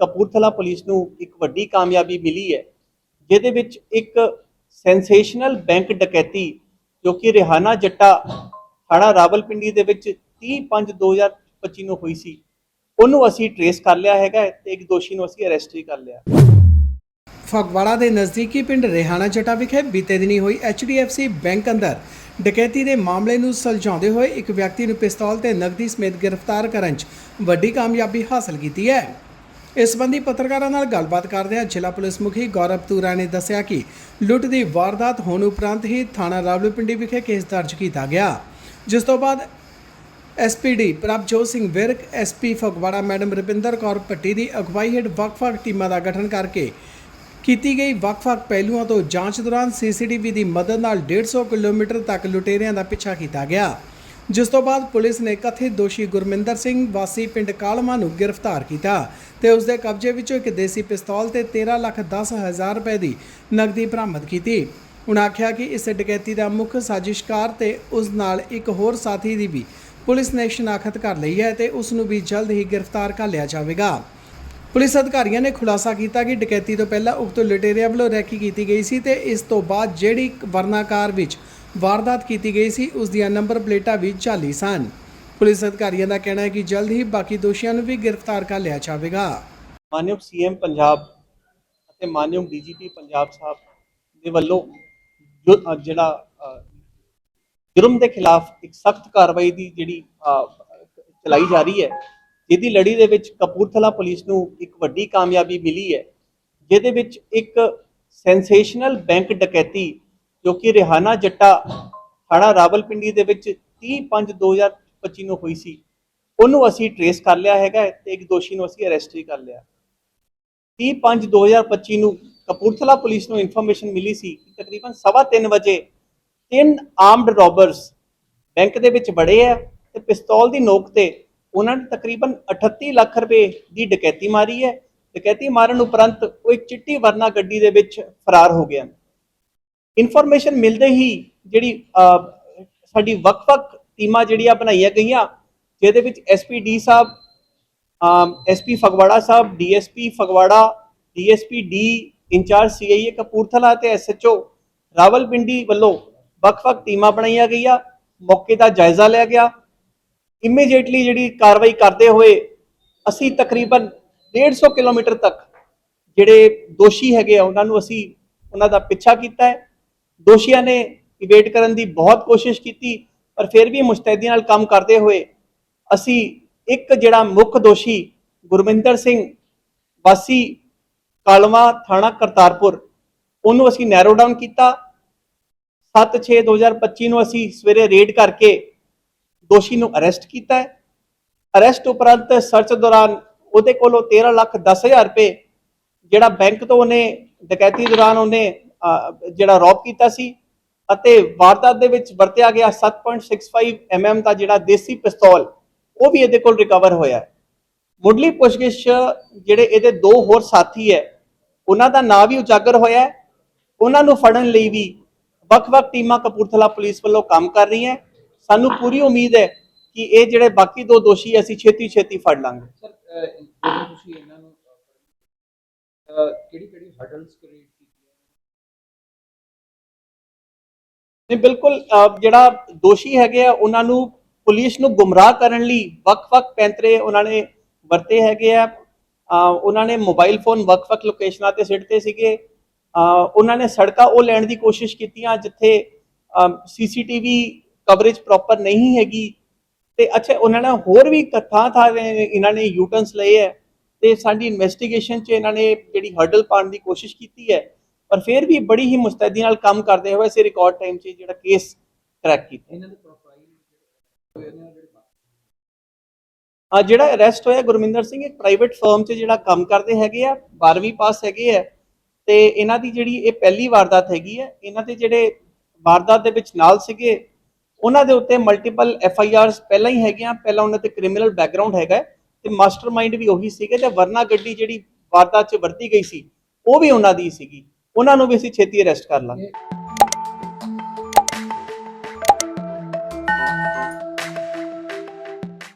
Kapurthala police ਨੂੰ ਇੱਕ ਵੱਡੀ ਕਾਮਯਾਬੀ ਮਿਲੀ ਹੈ, ਜਿਹਦੇ ਵਿੱਚ ਇੱਕ ਸੈਂਸੇਸ਼ਨਲ ਬੈਂਕ ਡਕੈਤੀ ਜੋ ਕਿ ਰਿਹਾਨਾ ਜੱਟਾ ਥਾਣਾ ਰਾਵਲਪਿੰਡੀ ਦੇ ਵਿੱਚ 30/5/2025 ਨੂੰ ਹੋਈ ਸੀ, ਉਹਨੂੰ ਅਸੀਂ ਟਰੇਸ ਕਰ ਲਿਆ ਹੈਗਾ ਹੈ ਤੇ ਇੱਕ ਦੋਸ਼ੀ ਨੂੰ ਅਸੀਂ ਅਰੈਸਟ ਵੀ ਕਰ ਲਿਆ। ਫਗਵਾੜਾ ਦੇ ਨਜ਼ਦੀਕੀ ਪਿੰਡ ਰਿਹਾਣਾ ਜਟਾ ਵਿਖੇ ਬੀਤੇ ਦਿਨੀ ਹੋਈ HDFC ਬੈਂਕ ਅੰਦਰ ਡਕੈਤੀ ਦੇ ਮਾਮਲੇ ਨੂੰ ਸੁਲਝਾਉਂਦੇ ਹੋਏ ਇੱਕ ਵਿਅਕਤੀ ਨੂੰ ਪਿਸਤੌਲ ਤੇ ਨਕਦੀ ਸਮੇਤ ਗ੍ਰਿਫਤਾਰ ਕਰਨ 'ਚ ਵੱਡੀ ਕਾਮਯਾਬੀ ਹਾਸਲ ਕੀਤੀ ਹੈ। ਇਸ ਸੰਬੰਧੀ ਪੱਤਰਕਾਰਾਂ ਨਾਲ ਗੱਲਬਾਤ ਕਰਦਿਆਂ ਜ਼ਿਲ੍ਹਾ ਪੁਲਿਸ ਮੁਖੀ ਗੌਰਵ ਤੂਰਾ ਨੇ ਦੱਸਿਆ ਕਿ ਲੁੱਟ ਦੀ ਵਾਰਦਾਤ ਹੋਣ ਉਪਰੰਤ ਹੀ ਥਾਣਾ ਰਾਵਲਪਿੰਡੀ ਵਿਖੇ ਕੇਸ ਦਰਜ ਕੀਤਾ ਗਿਆ। ਜਿਸ ਤੋਂ ਬਾਅਦ SPD Prabhjot Singh Virk SP Phagwara madam Ravinder Kaur Bhatti ਦੀ ਅਗਵਾਈ ਹੇਠ ਵੱਖ-ਵੱਖ ਟੀਮਾਂ ਦਾ ਗਠਨ ਕਰਕੇ ਕੀਤੀ ਗਈ ਵੱਖ-ਵੱਖ ਪਹਿਲੂਆਂ ਤੋਂ ਜਾਂਚ ਦੌਰਾਨ ਸੀਸੀਟੀਵੀ ਦੀ ਮਦਦ ਨਾਲ 150 ਕਿਲੋਮੀਟਰ ਤੱਕ ਲੁਟੇਰਿਆਂ ਦਾ ਪਿੱਛਾ ਕੀਤਾ ਗਿਆ। ਜਿਸ ਤੋਂ ਬਾਅਦ ਪੁਲਿਸ ਨੇ ਕਥਿਤ ਦੋਸ਼ੀ ਗੁਰਮਿੰਦਰ ਸਿੰਘ ਵਾਸੀ ਪਿੰਡ ਕਾਲਮਾ ਨੂੰ ਗ੍ਰਿਫਤਾਰ ਕੀਤਾ। ਤੇ ਉਸ ਦੇ ਕਬਜ਼ੇ ਵਿੱਚੋਂ ਇੱਕ ਦੇਸੀ ਪਿਸਤੌਲ ਤੇ 13 ਲੱਖ 10 ਹਜ਼ਾਰ ਰੁਪਏ ਦੀ ਨਕਦੀ ਬਰਾਮਦ ਕੀਤੀ। ਉਹਨਾਂ ਆਖਿਆ ਕਿ ਇਸ ਡਕੈਤੀ ਦਾ ਮੁੱਖ ਸਾਜ਼ਿਸ਼ਕਾਰ ਤੇ ਉਸ ਨਾਲ ਇੱਕ ਹੋਰ ਸਾਥੀ ਦੀ ਵੀ ਪੁਲਿਸ ਨੇ ਸ਼ਨਾਖਤ ਕਰ ਲਈ ਹੈ ਤੇ ਉਸ ਨੂੰ ਵੀ ਜਲਦ ਹੀ ਗ੍ਰਿਫਤਾਰ ਕਰ ਲਿਆ ਜਾਵੇਗਾ। ਪੁਲਿਸ ਅਧਿਕਾਰੀਆਂ ਨੇ ਖੁਲਾਸਾ ਕੀਤਾ ਕਿ ਡਕੈਤੀ ਤੋਂ ਪਹਿਲਾਂ ਉਕਤ ਲੁਟੇਰਿਆਂ ਵੱਲੋਂ ਰੈਕੀ ਕੀਤੀ ਗਈ ਸੀ ਤੇ ਇਸ ਤੋਂ ਬਾਅਦ ਜਿਹੜੀ ਵਰਨਾਕਾਰ ਵਿੱਚ ਵਾਰਦਾਤ ਕੀਤੀ ਗਈ ਸੀ, ਉਸ ਦੀਆਂ ਨੰਬਰ ਪਲੇਟਾਂ ਵੀ ਝਾਲੀ ਸਨ। ਪੁਲਿਸ ਅਧਿਕਾਰੀਆਂ ਦਾ ਕਹਿਣਾ ਹੈ ਕਿ ਜਲਦ ਹੀ ਬਾਕੀ ਦੋਸ਼ੀਆਂ ਨੂੰ ਵੀ ਗ੍ਰਿਫਤਾਰ ਕਰ ਲਿਆ ਜਾਵੇਗਾ। ਮਾਨਯੋਗ ਸੀਐਮ ਪੰਜਾਬ ਅਤੇ ਮਾਨਯੋਗ ਡੀਜੀਪੀ ਪੰਜਾਬ ਸਾਹਿਬ ਦੇ ਵੱਲੋਂ ਜੋ ਜਿਹੜਾ ਜੁਰਮ ਦੇ ਖਿਲਾਫ ਇੱਕ ਸਖਤ ਕਾਰਵਾਈ ਦੀ ਜਿਹੜੀ ਚਲਾਈ ਜਾ ਰਹੀ ਹੈ, ਜਿਹਦੀ ਲੜੀ ਦੇ ਵਿੱਚ ਕਪੂਰਥਲਾ ਪੁਲਿਸ ਨੂੰ ਇੱਕ ਵੱਡੀ ਕਾਮਯਾਬੀ ਮਿਲੀ ਹੈ, ਜਿਹਦੇ ਵਿੱਚ ਇੱਕ ਸੈਂਸੇਸ਼ਨਲ ਬੈਂਕ ਡਕੈਤੀ ਜੋ ਕਿ ਰਿਹਾਨਾ ਜੱਟਾ ਥਾਣਾ ਰਾਵਲਪਿੰਡੀ ਦੇ ਵਿੱਚ ਪੱਚੀ ਨੂੰ ਹੋਈ ਸੀ। ਉਹਨੂੰ ਅਸੀਂ ਟਰੇਸ ਕਰ ਲਿਆ ਹੈਗਾ ਤੇ ਇੱਕ ਦੋਸ਼ੀ ਨੂੰ ਅਸੀਂ ਅਰੈਸਟ ਵੀ ਕਰ ਲਿਆ। 30/5/2025 ਨੂੰ ਕਪੂਰਥਲਾ ਪੁਲਿਸ ਨੂੰ ਇਨਫੋਰਮੇਸ਼ਨ ਮਿਲੀ ਸੀ ਕਿ ਤਕਰੀਬਨ 3:30 ਵਜੇ ਤਿੰਨ ਆਰਮਡ ਰੋਬਰਸ ਬੈਂਕ ਦੇ ਵਿੱਚ ਵੜੇ ਆ ਤੇ ਪਿਸਤੌਲ ਦੀ ਨੋਕ ਤੇ ਉਹਨਾਂ ਨੇ ਤਕਰੀਬਨ 38 ਲੱਖ ਰੁਪਏ ਦੀ ਡਕੈਤੀ ਮਾਰੀ ਹੈ। ਡਕੈਤੀ ਮਾਰਨ ਉਪਰੰਤ ਉਹ ਇੱਕ ਚਿੱਟੀ ਵਰਨਾ ਗੱਡੀ ਦੇ ਵਿੱਚ ਫਰਾਰ ਹੋ ਗਿਆ ਇਨਫੋਰਮੇਸ਼ਨ ਮਿਲਦੇ ਹੀ ਜਿਹੜੀ ਸਾਡੀ ਵੱਖ-ਵੱਖ ਟੀਮਾਂ ਜਿਹੜੀਆਂ ਬਣਾਈਆਂ ਗਈਆਂ, ਜਿਹਦੇ ਵਿੱਚ ਐਸਪੀਡੀ ਸਾਹਿਬ ਐਸਪੀ ਫਗਵਾੜਾ ਸਾਹਿਬ DSP Phagwara DSP D incharge CIA Kapurthala ਤੇ ਐਸਐਚਓ ਰਾਵਲਪਿੰਡੀ ਵੱਲੋਂ ਵੱਖ-ਵੱਖ ਟੀਮਾਂ ਬਣਾਈਆਂ ਗਈਆਂ, ਮੌਕੇ ਦਾ ਜਾਇਜ਼ਾ ਲਿਆ ਗਿਆ। ਇਮੀਡੀਏਟਲੀ ਜਿਹੜੀ ਕਾਰਵਾਈ ਕਰਦੇ ਹੋਏ ਅਸੀਂ ਤਕਰੀਬਨ 150 ਕਿਲੋਮੀਟਰ ਤੱਕ ਜਿਹੜੇ ਦੋਸ਼ੀ ਹੈਗੇ ਆ, ਉਹਨਾਂ ਨੂੰ ਅਸੀਂ ਉਹਨਾਂ ਦਾ ਪਿੱਛਾ ਕੀਤਾ ਹੈ। ਦੋਸ਼ੀਆਂ ਨੇ ਇਵੇਟ ਕਰਨ ਦੀ ਬਹੁਤ ਕੋਸ਼ਿਸ਼ ਕੀਤੀ। ਪਰ ਫਿਰ ਵੀ ਮੁਸਤੈਦੀ ਨਾਲ ਕੰਮ ਕਰਦੇ ਹੋਏ ਅਸੀਂ ਇੱਕ ਜਿਹੜਾ ਮੁੱਖ ਦੋਸ਼ੀ ਗੁਰਮਿੰਦਰ ਸਿੰਘ ਵਾਸੀ ਕਾਲਵਾ ਥਾਣਾ ਕਰਤਾਰਪੁਰ, ਉਹਨੂੰ ਅਸੀਂ ਨੈਰੋ ਡਾਊਨ ਕੀਤਾ। 7/6/2025 ਨੂੰ ਅਸੀਂ ਸਵੇਰੇ ਰੇਡ ਕਰਕੇ ਦੋਸ਼ੀ ਨੂੰ ਅਰੈਸਟ ਕੀਤਾ ਹੈ। ਅਰੈਸਟ ਉਪਰੰਤ ਸਰਚ ਦੌਰਾਨ ਉਹਦੇ ਕੋਲੋਂ 13 ਲੱਖ 10 ਹਜ਼ਾਰ ਰੁਪਏ ਜਿਹੜਾ ਬੈਂਕ ਤੋਂ ਉਹਨੇ, ਡਕੈਤੀ ਦੌਰਾਨ ਉਹਨੇ ਜਿਹੜਾ ਰੌਬ ਕੀਤਾ ਸੀ। ਅਤੇ ਵਾਰਦਾਤ ਦੇ ਵਿੱਚ ਵਰਤਿਆ ਗਿਆ 7.65 mm ਦਾ ਜਿਹੜਾ ਦੇਸੀ ਪਿਸਤੌਲ, ਉਹ ਵੀ ਇਹਦੇ ਕੋਲ ਰਿਕਵਰ ਹੋਇਆ ਮੁੱਢਲੀ ਪੁੱਛਗਿੱਛ ਜਿਹੜੇ ਇਹਦੇ ਦੋ ਹੋਰ ਸਾਥੀ ਹੈ, ਉਹਨਾਂ ਦਾ ਨਾਂ ਵੀ ਉਜਾਗਰ ਹੋਇਆ ਉਹਨਾਂ ਨੂੰ ਫੜਨ ਲਈ ਵੀ ਵੱਖ-ਵੱਖ ਟੀਮਾਂ ਕਪੂਰਥਲਾ ਪੁਲਿਸ ਵੱਲੋਂ ਕੰਮ ਕਰ ਰਹੀਆਂ ਸਾਨੂੰ ਪੂਰੀ ਉਮੀਦ ਹੈ ਕਿ ਇਹ ਜਿਹੜੇ ਬਾਕੀ ਦੋ ਦੋਸ਼ੀ ਅਸੀਂ ਛੇਤੀ-ਛੇਤੀ ਫੜ ਲਾਂਗੇ। ਸਰ ਤੁਸੀਂ ਇਹਨਾਂ ਨੂੰ ਕਿਹੜੀ ਕਿਹੜੀ ਹਰਡਲਸ ਕ੍ਰੀਏਟ ਨਹੀਂ, ਬਿਲਕੁਲ ਜਿਹੜਾ ਦੋਸ਼ੀ ਹੈਗੇ ਆ, ਉਹਨਾਂ ਨੂੰ ਪੁਲਿਸ ਨੂੰ ਗੁੰਮਰਾਹ ਕਰਨ ਲਈ ਵੱਖ-ਵੱਖ ਪੈਂਤਰੇ ਉਹਨਾਂ ਨੇ ਵਰਤੇ ਹੈਗੇ ਆ। ਉਹਨਾਂ ਨੇ ਮੋਬਾਈਲ ਫੋਨ ਵੱਖ-ਵੱਖ ਲੋਕੇਸ਼ਨਾਂ ਤੇ ਸਿੱਟਦੇ ਸੀਗੇ। ਉਹਨਾਂ ਨੇ ਸੜਕਾਂ ਉਹ ਲੈਣ ਦੀ ਕੋਸ਼ਿਸ਼ ਕੀਤੀਆਂ ਜਿੱਥੇ ਸੀਸੀਟੀਵੀ ਕਵਰੇਜ ਪ੍ਰੋਪਰ ਨਹੀਂ ਹੈਗੀ। ਤੇ ਅੱਛਾ, ਉਹਨਾਂ ਨੇ ਹੋਰ ਵੀ ਥਾਂ ਥਾਂ ਇਹਨਾਂ ਨੇ ਯੂਟਨਸ ਲਏ ਹੈ। ਤੇ ਸਾਡੀ ਇਨਵੈਸਟੀਗੇਸ਼ਨ 'ਚ ਇਹਨਾਂ ਨੇ ਜਿਹੜੀ ਹਰਡਲ ਪਾਉਣ ਦੀ ਕੋਸ਼ਿਸ਼ ਕੀਤੀ ਹੈ ਪਰ ਫਿਰ ਵੀ ਬੜੀ ਹੀ ਮੁਸਤੈਦੀ ਨਾਲ ਕੰਮ ਕਰਦੇ ਹੋਏ ਅਸੀਂ ਰਿਕਾਰਡ ਟਾਈਮ 'ਚ ਜਿਹੜਾ ਕੇਸ ਕਰੈਕ ਕੀਤਾ। ਇਹਨਾਂ ਦੇ ਪ੍ਰੋਫਾਈਲ ਆ ਜਿਹੜਾ ਅਰੈਸਟ ਹੋਇਆ ਗੁਰਮਿੰਦਰ ਸਿੰਘ ਇੱਕ ਪ੍ਰਾਈਵੇਟ ਫਰਮ 'ਚ ਜਿਹੜਾ ਕੰਮ ਕਰਦੇ ਹੈਗੇ ਆ 12ਵੀਂ ਪਾਸ ਹੈਗੇ ਆ ਤੇ ਇਹਨਾਂ ਦੀ ਜਿਹੜੀ ਇਹ ਪਹਿਲੀ ਵਾਰਦਾਤ ਹੈਗੀ ਹੈ ਇਹਨਾਂ ਦੇ ਜਿਹੜੇ ਵਾਰਦਾਤ ਦੇ ਵਿੱਚ ਨਾਲ ਸੀਗੇ ਉਹਨਾਂ ਦੇ ਉੱਤੇ ਮਲਟੀਪਲ ਐਫ ਆਈ ਆਰਸ ਪਹਿਲਾਂ ਹੀ ਹੈਗੀਆਂ ਪਹਿਲਾਂ ਉਹਨਾਂ ਤੇ ਕ੍ਰਿਮੀਨਲ ਬੈਕਗ੍ਰਾਉਂਡ ਹੈਗਾ ਤੇ ਮਾਸਟਰਮਾਈਂਡ ਵੀ ਉਹੀ ਸੀਗੇ ਤੇ ਵਰਨਾ ਗੱਡੀ ਜਿਹੜੀ ਵਾਰਦਾਤ 'ਚ ਵਰਤੀ ਗਈ ਸੀ ਉਹ ਵੀ ਉਹਨਾਂ ਦੀ ਸੀਗੀ। ਉਹਨਾਂ ਨੂੰ ਵੀ ਅਸੀਂ ਛੇਤੀ ਅਰੈਸਟ ਕਰ ਲਾਂਗੇ।